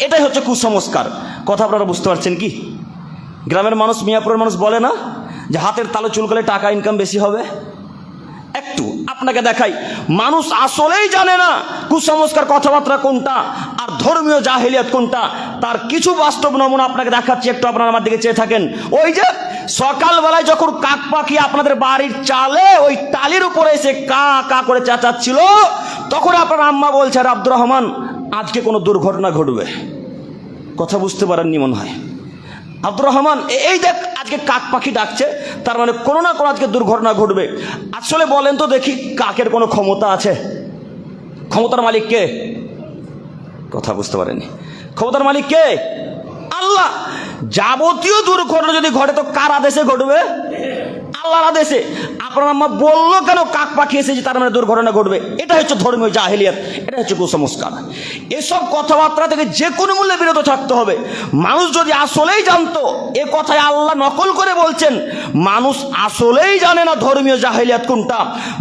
এটাই হচ্ছে কুসংস্কার। কথা আপনারা বুঝতে পারছেন কি? গ্রামের মানুষ, মিয়াপুরের মানুষ বলে না যে হাতের তালু চুল করলে টাকা ইনকাম বেশি হবে? একটু আপনাকে দেখাই। মানুষ আসলেই জানে না কুসংস্কার কথাবার্তা কোনটা আর ধর্মীয় জাহেলিয়াত কোনটা। তার কিছু বাস্তব নমুনা আপনাকে দেখাচ্ছি, একটু আপনারা আমার দিকে চেয়ে থাকেন। ওই যে সকালবেলায় যখন কাক পাখি আপনাদের বাড়ির চালে ওই টালির উপরে এসে কা কা করে চেঁচাচ্ছিল, তখন আপনার আম্মা বলছে, "আরে আব্দুর রহমান আজকে কোনো দুর্ঘটনা ঘটবে। কথা বুঝতে পারেননি মনে হয়। আব্দুর রহমান এই দেখ, আজকে কাক পাখি ডাকছে, তার মানে কোনো না কোনো আজকে দুর্ঘটনা ঘটবে। আসলে বলেন তো দেখি, কাকের কোনো ক্ষমতা আছে? ক্ষমতার মালিক কে? কথা বুঝতে পারেনি ক্ষমতার মালিক কে? আল্লাহ! যাবতীয় দুর্ঘটনা যদি ঘটে, তো কার আদেশে ঘটবে? আল্লাহর আদেশে। আপনার আম্মা বলল কেন, কাক পাখি এসেছে তার মানে দুর্ঘটনা ঘটবে? এটা হচ্ছে ধর্মীয় জাহেলিয়াত, এটা হচ্ছে কুসংস্কার। এসব কথাবার্তা থেকে যে কোনো মূল্যে বিরত থাকতে হবে। মানুষ যদি আসলেই জানতো, এ কথায় আল্লাহ নকল করে বলছেন, মানুষ আসলেই জানে না ধর্মীয় জাহেলিয়াত কোনটা।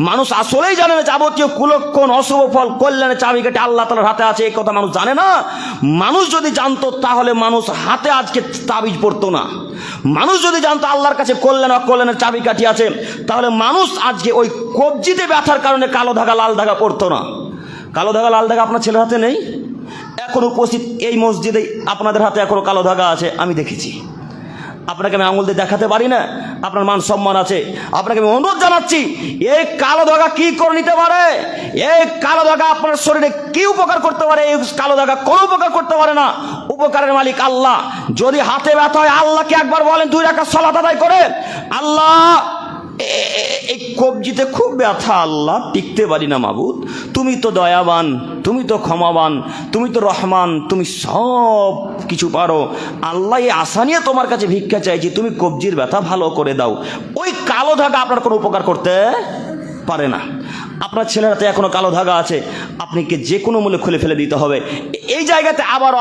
মানুষ আসলেই জানে না যাবতীয় কুলক্ষণ, অশুভ ফল কল্যাণের চাবিকাঠি আল্লাহ তালার হাতে আছে এই কথা মানুষ জানে না। মানুষ যদি জানতো, তাহলে মানুষ হাতে আজকে তাবিজ পড়তো না। মানুষ যদি জানতো আল্লাহর কাছে কল্যাণ অকল্যাণের চাবিকাঠি আছে, তাহলে মানুষ আজকে ওই কবজিতে ব্যথার কারণে কালো ধাগা, লাল ধাগা পড়তো না। কালো ধাগা, লাল ধাগা আপনার ছেলের হাতে নেই? এখন উপস্থিত এই মসজিদে আপনাদের হাতে এখনও কালো ধাগা আছে, আমি দেখেছি। আপনাকে আমি আঙুল দিয়ে দেখাতে পারি না, আপনার মান সম্মান আছে। আপনাকে আমি অনুরোধ জানাচ্ছি, এই কালো ধাগা কি করে নিতে পারে? এই কালো ধাগা আপনার শরীরে কি উপকার করতে পারে? এই কালো ধাগা কোনো উপকার করতে পারে না। উপকারের মালিক আল্লাহ। যদি হাতে ব্যথা হয়, আল্লাহকে একবার বলেন, দুই রাখা সলাত আদায় করে আল্লাহ এই কবজিতে খুব ব্যথা, আল্লাহ, টিকতে পারি না, মাবুদ। তুমি তো দয়াবান, তুমি তো ক্ষমাবান, তুমি তো রহমান, তুমি সব কিছু পারো। আল্লাহ, এই আশা নিয়ে তোমার কাছে ভিক্ষা চাইছি, তুমি কবজির ব্যথা ভালো করে দাও। ওই কালো ধাগা আপনার কোনো উপকার করতে পারে না। আপনার ছেলেরাতে এখনও কালো ধাগা আছে। আপনাকে যে কোনো মূল্যে খুলে ফেলে দিতে হবে। এই জায়গাতে আবার